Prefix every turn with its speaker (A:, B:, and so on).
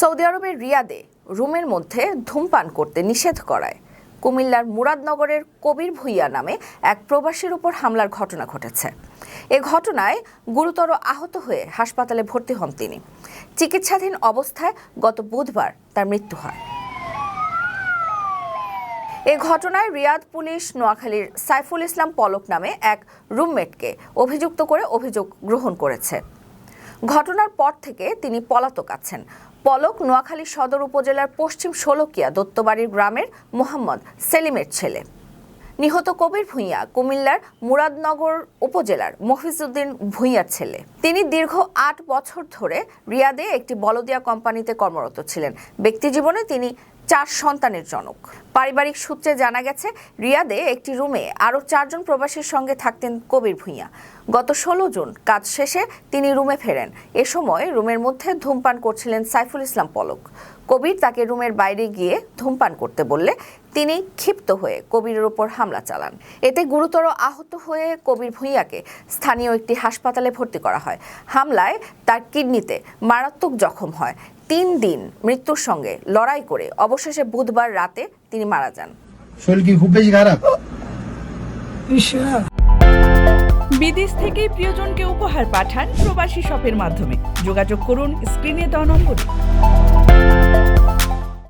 A: Saudi আরবের রিয়াদে রুমের মধ্যে ধূমপান করতে নিষেধ করায়। কুমিল্লার মুরাদনগরের কবির ভুইয়া নামে এক প্রবাসীর উপর হামলার ঘটনা ঘটেছে। এ ঘটনায় গুরুতর আহত হয়ে হাসপাতালে ভর্তি হন তিনি। চিকিৎসাধীন অবস্থায় গত বুধবার তার মৃত্যু হয়। এ ঘটনায় রিয়াদ পুলিশ নোয়াখালীর সাইফুল ইসলাম পলক নামে এক রুমমেটকে অভিযুক্ত করে অভিযোগ গ্রহণ করেছে। ঘটনার পর থেকে তিনি পলাতক আছেন। পলক নোয়াখালী সদর উপজেলার পশ্চিম শোলকিয়া দত্তবাড়ির গ্রামের মোহাম্মদ সেলিমের ছেলে। নিহত কবির ভূঁইয়া কুমিল্লার মুরাদনগর উপজেলার মফিজউদ্দিন ভূঁইয়ার ছেলে। তিনি দীর্ঘ আট বছর ধরে রিয়াদে একটি বলদিয়া কোম্পানিতে কর্মরত ছিলেন। ব্যক্তিজীবনে তিনি চার সন্তানের জনক। পারিবারিক সূত্রে জানা গেছে, রিয়াদে একটি রুমে আরও চারজন প্রবাসীর সঙ্গে থাকতেন কবির ভূঁইয়া। গত ষোলো জুন কাজ শেষে তিনি রুমে ফেরেন। এ সময় রুমের মধ্যে ধূমপান করছিলেন সাইফুল ইসলাম পলক। কবির তাকে রুমের বাইরে গিয়ে ধূমপান করতে বললে তিনি ক্ষিপ্ত হয়ে কবিরের ওপর হামলা চালান। এতে গুরুতর আহত হয়ে কবির ভূঁইয়াকে স্থানীয় একটি হাসপাতালে ভর্তি করা হয়। হামলায় তার কিডনিতে মারাত্মক জখম হয়। তিন দিন মৃত্যুর সঙ্গে লড়াই করে অবশেষে বুধবার রাতে তিনি মারা যান।
B: শরীর কি খুব বেশি খারাপ?
C: বিদেশ থেকে প্রিয়জনকে উপহার পাঠান প্রবাসী শপের মাধ্যমে। যোগাযোগ করুন স্ক্রিনে দেওয়া নম্বরে।